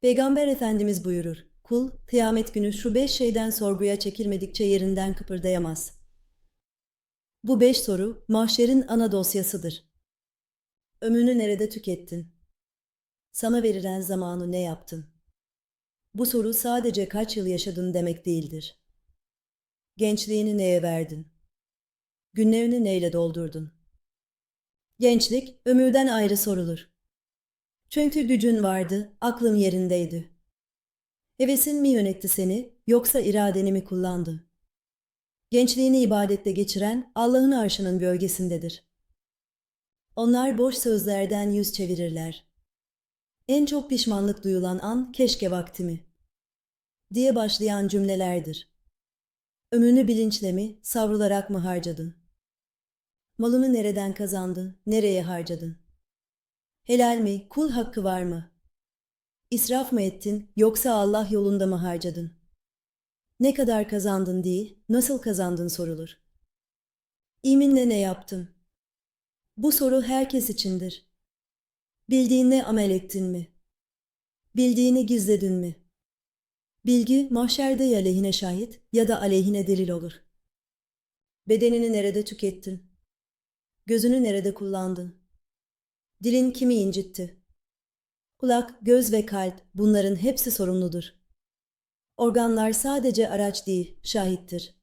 Peygamber Efendimiz buyurur, kul, kıyamet günü şu beş şeyden sorguya çekilmedikçe yerinden kıpırdayamaz. Bu beş soru, mahşerin ana dosyasıdır. Ömrünü nerede tükettin? Sana verilen zamanı ne yaptın? Bu soru sadece kaç yıl yaşadın demek değildir. Gençliğini neye verdin? Günlerini neyle doldurdun? Gençlik, ömürden ayrı sorulur. Çünkü gücün vardı, aklın yerindeydi. Hevesin mi yönetti seni, yoksa iradeni mi kullandı? Gençliğini ibadette geçiren Allah'ın arşının gölgesindedir. Onlar boş sözlerden yüz çevirirler. En çok pişmanlık duyulan an keşke vaktimi diye başlayan cümlelerdir. Ömrünü bilinçle mi, savrularak mı harcadın? Malını nereden kazandın, nereye harcadın? Helal mi, kul hakkı var mı? İsraf mı ettin, yoksa Allah yolunda mı harcadın? Ne kadar kazandın değil, nasıl kazandın sorulur. İminle ne yaptın? Bu soru herkes içindir. Bildiğinle amel ettin mi? Bildiğini gizledin mi? Bilgi mahşerde ya lehine şahit ya da aleyhine delil olur. Bedenini nerede tükettin? Gözünü nerede kullandın? Dilin kimi incitti? Kulak, göz ve kalp bunların hepsi sorumludur. Organlar sadece araç değil, şahittir.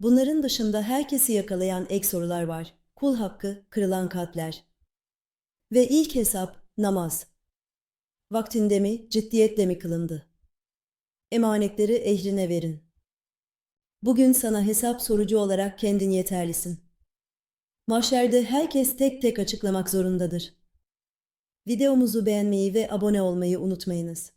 Bunların dışında herkesi yakalayan ek sorular var. Kul hakkı, kırılan kalpler. Ve ilk hesap namaz. Vaktinde mi, ciddiyetle mi kılındı? Emanetleri ehline verin. Bugün sana hesap sorucu olarak kendin yeterlisin. Mahşerde herkes tek tek açıklamak zorundadır. Videomuzu beğenmeyi ve abone olmayı unutmayınız.